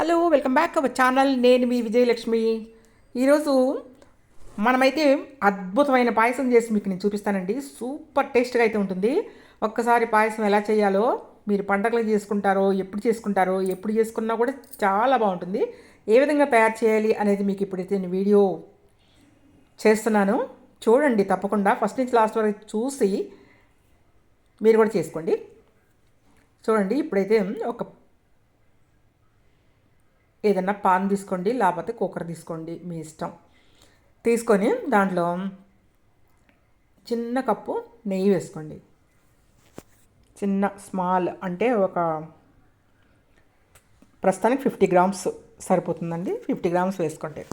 Hello welcome back our channel. నేను మీ విజయలక్ష్మి. ఈరోజు మనమైతే అద్భుతమైన పాయసం చేసి మీకు నేను చూపిస్తానండి. సూపర్ టేస్ట్గా అయితే ఉంటుంది. ఒక్కసారి పాయసం ఎలా చేయాలో మీరు పండగలు చేసుకుంటారో ఎప్పుడు చేసుకుంటారో ఎప్పుడు చేసుకున్నా కూడా చాలా బాగుంటుంది. ఏ విధంగా తయారు చేయాలి అనేది మీకు ఇప్పుడైతే నేను వీడియో చేస్తున్నాను. చూడండి తప్పకుండా. ఫస్ట్ నుంచి లాస్ట్ వరకు చూసి మీరు కూడా చేసుకోండి. చూడండి ఇప్పుడైతే ఒక ఏదన్నా పాన్ తీసుకోండి లేకపోతే కుక్కర్ తీసుకోండి మీ ఇష్టం. తీసుకొని దాంట్లో చిన్న కప్పు నెయ్యి వేసుకోండి. చిన్న స్మాల్ అంటే ఒక ప్రస్తుతానికి ఫిఫ్టీ గ్రామ్స్ సరిపోతుందండి. ఫిఫ్టీ గ్రామ్స్ వేసుకోండి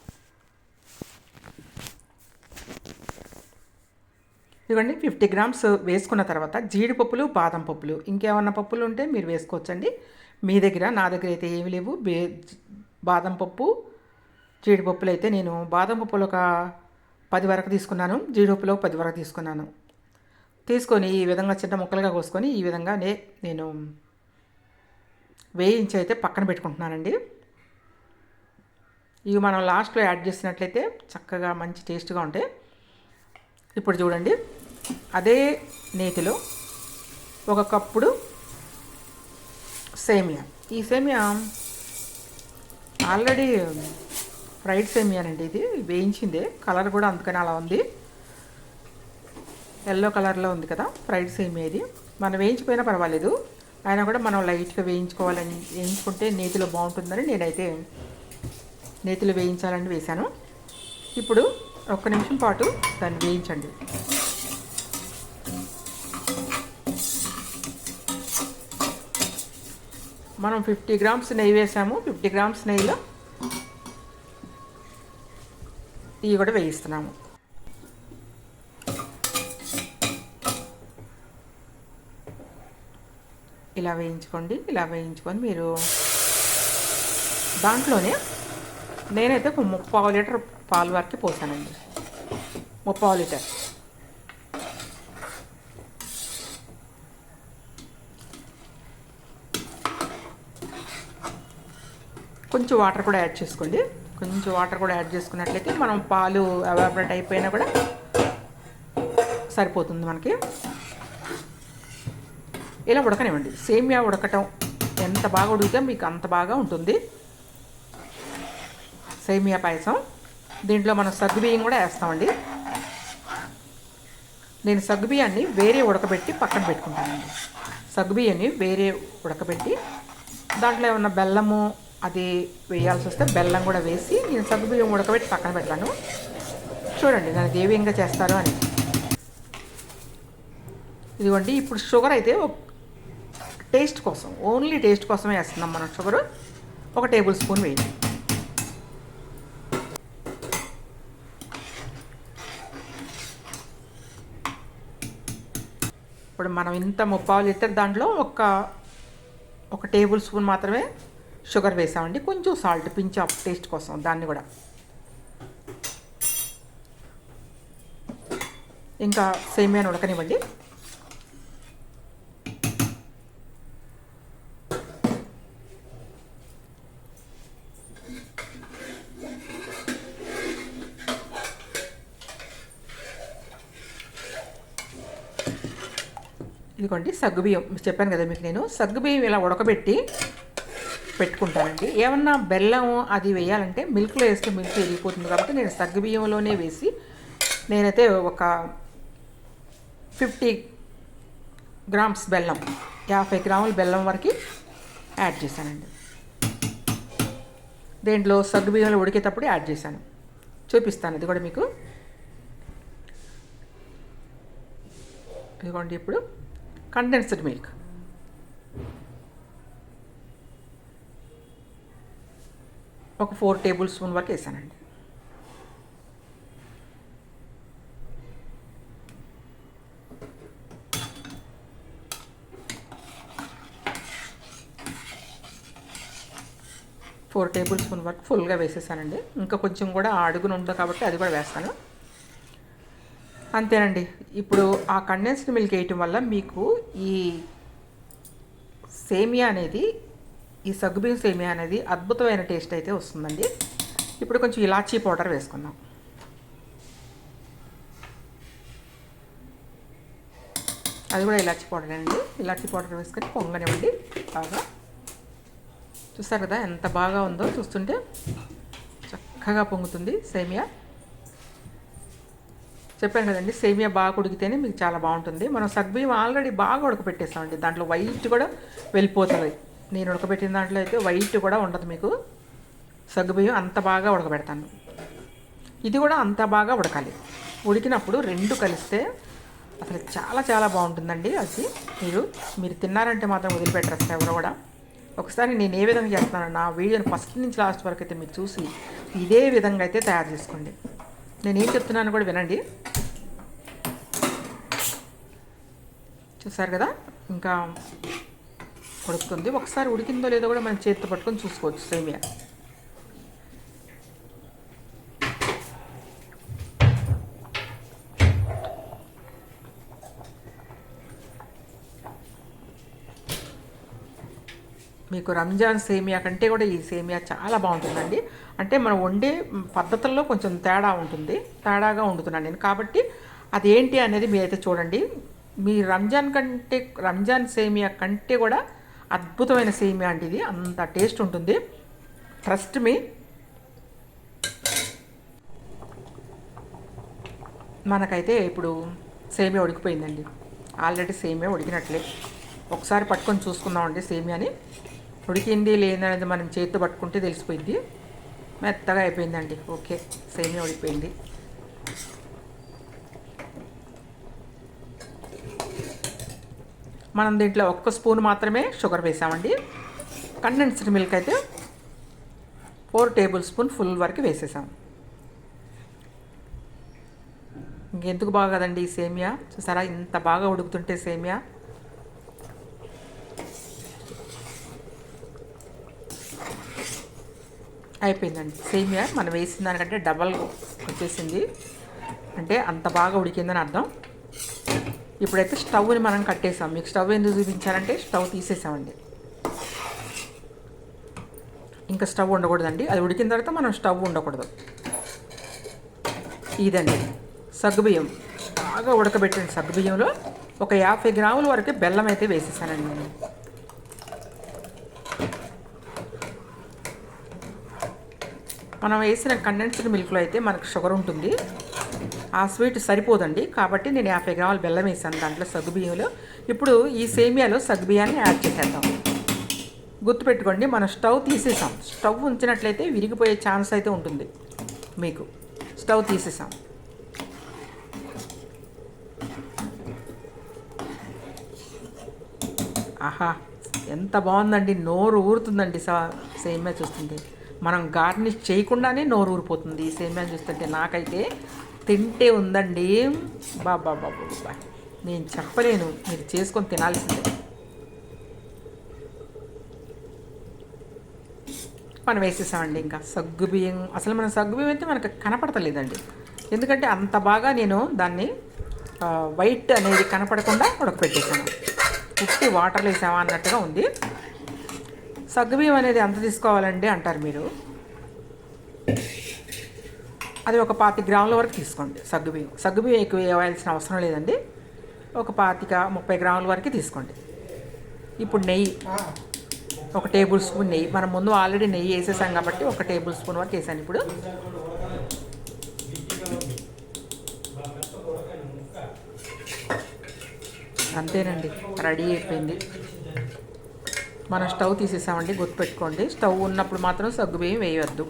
ఇదిగోండి ఫిఫ్టీ గ్రామ్స్ వేసుకున్న తర్వాత జీడిపప్పులు బాదం పప్పులు. ఇంకేమన్నా పప్పులు ఉంటే మీరు వేసుకోవచ్చండి. మీ దగ్గర నా దగ్గర అయితే ఏమి లేవు. బే బాదం పప్పు జీడిపప్పులు అయితే నేను బాదం పప్పులు ఒక పది వరకు తీసుకున్నాను. జీడిపప్పులు పది వరకు తీసుకున్నాను. తీసుకొని ఈ విధంగా చిన్న ముక్కలుగా కోసుకొని ఈ విధంగా నే నేను వేయించి అయితే పక్కన పెట్టుకుంటున్నానండి. ఇవి మనం లాస్ట్లో యాడ్ చేసినట్లయితే చక్కగా మంచి టేస్ట్గా ఉంటాయి. ఇప్పుడు చూడండి అదే నేతిలో ఒక కప్పుడు సేమియా. ఈ సేమియా ఆల్రెడీ ఫ్రైడ్ సేమియానండి ఇది. వేయించిందే. కలర్ కూడా అందుకని అలా ఉంది. ఎల్లో కలర్లో ఉంది కదా ఫ్రైడ్ సేమియా ఇది. మనం వేయించిపోయినా పర్వాలేదు. అయినా కూడా మనం లైట్గా వేయించుకోవాలని వేయించుకుంటే నేతిలో బాగుంటుందని నేనైతే నేతిలో వేయించాలని వేశాను. ఇప్పుడు ఒక్క నిమిషం పాటు దాన్ని వేయించండి. మనం ఫిఫ్టీ గ్రామ్స్ నెయ్యి వేసాము. ఫిఫ్టీ గ్రామ్స్ నెయ్యిలో ఇవి కూడా వేయిస్తున్నాము. ఇలా వేయించుకోండి ఇలా వేయించుకొని మీరు దాంట్లోనే నేనైతే ఒక ముప్పావు లీటర్ పాలు వరకు పోసానండి. ముప్పావు లీటర్. కొంచెం వాటర్ కూడా యాడ్ చేసుకోండి. కొంచెం వాటర్ కూడా యాడ్ చేసుకున్నట్లయితే మనం పాలు అవాపరేట్ అయిపోయినా కూడా సరిపోతుంది మనకి. ఇలా ఉడకనివ్వండి. సేమియా ఉడకటం ఎంత బాగా ఉడికితే మీకు అంత బాగా ఉంటుంది. సేమియా పాయసం. దీంట్లో మనం సగ్గుబియ్యం కూడా వేస్తామండి. నేను సగ్గుబియ్యాన్ని వేరే ఉడకబెట్టి పక్కన పెట్టుకుంటానండి. సగ్గుబియ్యాన్ని వేరే ఉడకబెట్టి దాంట్లో ఏమన్నా బెల్లము అది వేయాల్సి వస్తే బెల్లం కూడా వేసి నేను సగ్గుబియ్యం ఉడకబెట్టి పక్కన పెడతాను చూడండి దాని ఏ విధంగా చేస్తారో అని. ఇదిగోండి ఇప్పుడు షుగర్ అయితే టేస్ట్ కోసం ఓన్లీ టేస్ట్ కోసమే వేస్తున్నాం మనం షుగర్. ఒక టేబుల్ స్పూన్ వేయండి ఇప్పుడు మనం ఇంత ముప్పావు లీటర్ దాంట్లో ఒక ఒక టేబుల్ స్పూన్ మాత్రమే షుగర్ వేసామండి. కొంచెం సాల్ట్ పించ్ ఆఫ్ టేస్ట్ కోసం దాన్ని కూడా. ఇంకా సేమియాను ఉడకనివ్వండి ఇదిగోండి సగ్గుబియ్యం. చెప్పాను కదా మీకు నేను సగ్గుబియ్యం ఇలా ఉడకబెట్టి పెట్టుకుంటానండి. ఏమన్నా బెల్లం అది వేయాలంటే మిల్క్లో వేస్తే మిల్క్ వెళ్ళిపోతుంది కాబట్టి నేను సగ్గుబియ్యంలోనే వేసి నేనైతే ఒక ఫిఫ్టీ గ్రామ్స్ బెల్లం యాభై గ్రాముల బెల్లం వరకు యాడ్ చేశానండి. దేంట్లో సగ్గుబియ్యంలో ఉడికేటప్పుడు యాడ్ చేశాను. చూపిస్తాను ఇది కూడా మీకు. ఇదిగోండి ఇప్పుడు కండెన్స్డ్ మిల్క్ ఒక ఫోర్ టేబుల్ స్పూన్ వరకు వేసానండి. ఫోర్ టేబుల్ స్పూన్ వరకు ఫుల్గా వేసేసానండి. ఇంకా కొంచెం కూడా అడుగున ఉంది కాబట్టి అది కూడా వేస్తాను. అంతేనండి. ఇప్పుడు ఆ కండెన్స్డ్ మిల్క్ వేయటం వల్ల మీకు ఈ సేమియా అనేది ఈ సగ్గుబియ్యం సేమియా అనేది అద్భుతమైన టేస్ట్ అయితే వస్తుందండి. ఇప్పుడు కొంచెం ఇలాచీ పౌడర్ వేసుకుందాం. అది కూడా ఇలాచీ పౌడర్ అండి. ఇలాచీ పౌడర్ వేసుకొని పొంగనివ్వండి. బాగా చూస్తారు కదా ఎంత బాగా ఉందో చూస్తుంటే చక్కగా పొంగుతుంది సేమియా. చెప్పాను కదండి సేమియా బాగా ఉడికితేనే మీకు చాలా బాగుంటుంది. మనం సగ్బియ్యం ఆల్రెడీ బాగా ఉడకపెట్టేస్తామండి దాంట్లో వైట్ కూడా వెళ్ళిపోతుంది. నేను ఉడకబెట్టిన దాంట్లో అయితే వైట్ కూడా ఉండదు మీకు. సగ్గుబియ్యం అంత బాగా ఉడకబెడతాను. ఇది కూడా అంత బాగా ఉడకాలి. ఉడికినప్పుడు రెండు కలిస్తే అసలు చాలా చాలా బాగుంటుందండి అది. మీరు మీరు తిన్నారంటే మాత్రం వదిలిపెట్టరు అసలు ఎవరు కూడా. ఒకసారి నేను ఏ విధంగా చేస్తున్నాను నా వీడియోని ఫస్ట్ నుంచి లాస్ట్ వరకు అయితే మీరు చూసి ఇదే విధంగా అయితే తయారు చేసుకోండి. నేను ఏం చెప్తున్నాను కూడా వినండి. చూసారు కదా? ఇంకా ఉడుకుతుంది ఒకసారి ఉడికిందో లేదో కూడా మనం చేతితో పట్టుకొని చూసుకోవచ్చు. సేమియా. మీకు రంజాన్ సేమియా కంటే కూడా ఈ సేమియా చాలా బాగుంటుందండి. అంటే మనం వండే పద్ధతుల్లో కొంచెం తేడా ఉంటుంది. తేడాగా వండుతున్నాను నేను. కాబట్టి అదేంటి అనేది మీరైతే చూడండి. మీ రంజాన్ కంటే రంజాన్ సేమియా కంటే కూడా అద్భుతమైన సేమియా అండి ఇది. అంత టేస్ట్ ఉంటుంది. ట్రస్ట్ మీ మనకైతే ఇప్పుడు సేమియా ఉడికిపోయిందండి. ఆల్రెడీ సేమియా ఉడికినట్లే. ఒకసారి పట్టుకొని చూసుకుందామండి సేమియాని. ఉడికింది లేదనేది మనం చేతితో పట్టుకుంటే తెలిసిపోయింది మెత్తగా అయిపోయిందండి. ఓకే సేమియా ఉడికిపోయింది. మనం దీంట్లో ఒక్క స్పూన్ మాత్రమే షుగర్ వేసామండి. కండెన్స్డ్ మిల్క్ అయితే ఫోర్ టేబుల్ స్పూన్ ఫుల్ వరకు వేసేసాం. ఇంకెందుకు బాగా కదండి ఈ సేమియా? చూసారా? ఇంత బాగా ఉడుకుతుంటే సేమియా. అయిపోయిందండి. సేమియా మనం వేసిన దానికంటే డబల్ వచ్చేసింది. అంటే అంత బాగా ఉడికిందని అర్థం. ఇప్పుడైతే స్టవ్ని మనం కట్టేసాం. మీకు స్టవ్ ఎందుకు చూపించారంటే స్టవ్ తీసేసామండి. ఇంకా స్టవ్ ఉండకూడదండి. అది ఉడికిన తర్వాత మనం స్టవ్ ఉండకూడదు. ఇదండి. సగ్గుబియ్యం. బాగా ఉడకబెట్టిన సగ్గుబియ్యంలో ఒక యాభై గ్రాముల వరకు బెల్లం అయితే వేసేసానండి నేను. మనం వేసిన కండెన్స్డ్ మిల్క్లో అయితే మనకు షుగర్ ఉంటుంది. ఆ స్వీట్ సరిపోదండి. కాబట్టి నేను యాభై గ్రాముల బెల్లం వేసాను దాంట్లో సగ్గుబియ్యంలో ఇప్పుడు ఈ సేమియాలో సగ్గుబియ్యాన్ని యాడ్ చేసేద్దాం. గుర్తుపెట్టుకోండి మనం స్టవ్ తీసేసాం. స్టవ్ ఉంచినట్లయితే విరిగిపోయే ఛాన్స్ అయితే ఉంటుంది మీకు. స్టవ్ తీసేసాం. ఆహా ఎంత బాగుందండి. నోరు ఊరుతుందండి సా సేమియా చూస్తుంది మనం గార్నిష్ చేయకుండానే నోరు ఊరిపోతుంది ఈ సేమియా చూస్తుంటే నాకైతే. తింటే ఉందండి. బాబా బాబా బాబా నేను చెప్పలేను. మీరు చేసుకొని తినాల్సిందే. మనం వేసేసామండి ఇంకా. సగ్గుబియ్యం అసలు మన సగ్గుబియ్యం అయితే మనకు కనపడతలేదండి. ఎందుకంటే అంత బాగా నేను దాన్ని వైట్ అనేది కనపడకుండా ఉడకపెట్టేసాను ఉట్టి వాటర్ వేసామా అన్నట్టుగా ఉంది. సగ్గుబియ్యం అనేది ఎంత తీసుకోవాలండి అంటారు మీరు? అది ఒక పాతి గ్రాముల వరకు తీసుకోండి. సగ్గుబియ్యం సగ్గుబియ్యం ఎక్కువ వేయాల్సిన అవసరం లేదండి. ఒక పాతిక ముప్పై గ్రాముల వరకు తీసుకోండి. ఇప్పుడు నెయ్యి ఒక టేబుల్ స్పూన్ నెయ్యి. మనం ముందు ఆల్రెడీ నెయ్యి వేసేసాం కాబట్టి ఒక టేబుల్ స్పూన్ వరకు వేసాను ఇప్పుడు. అంతేనండి రెడీ అయిపోయింది. మనం స్టవ్ తీసేసామండి గుర్తుపెట్టుకోండి. స్టవ్ ఉన్నప్పుడు మాత్రం సగ్గుబియ్యం వేయవద్దు.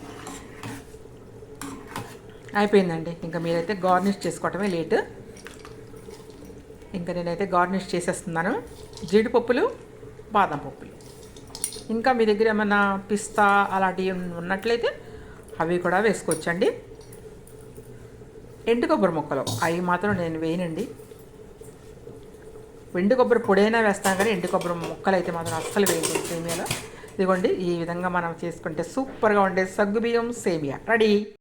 అయిపోయిందండి. ఇంకా మీరైతే గార్నిష్ చేసుకోవటమే లేట్. ఇంకా నేనైతే గార్నిష్ చేసేస్తున్నాను. జీడిపప్పులు బాదం పప్పులు. ఇంకా మీ దగ్గర ఏమైనా పిస్తా అలాంటివి ఉన్నట్లయితే అవి కూడా వేసుకోవచ్చండి. ఎండు కొబ్బరి ముక్కలు అవి మాత్రం నేను వేయనండి. ఎండు కొబ్బరి పొడైనా వేస్తాను కానీ ఎండు కొబ్బరి ముక్కలు అయితే మాత్రం అస్సలు వేయండి సేమియాలో. ఇదిగోండి ఈ విధంగా మనం చేసుకుంటే సూపర్గా ఉండే సగ్గుబియ్యం సేమియా. రెడీ!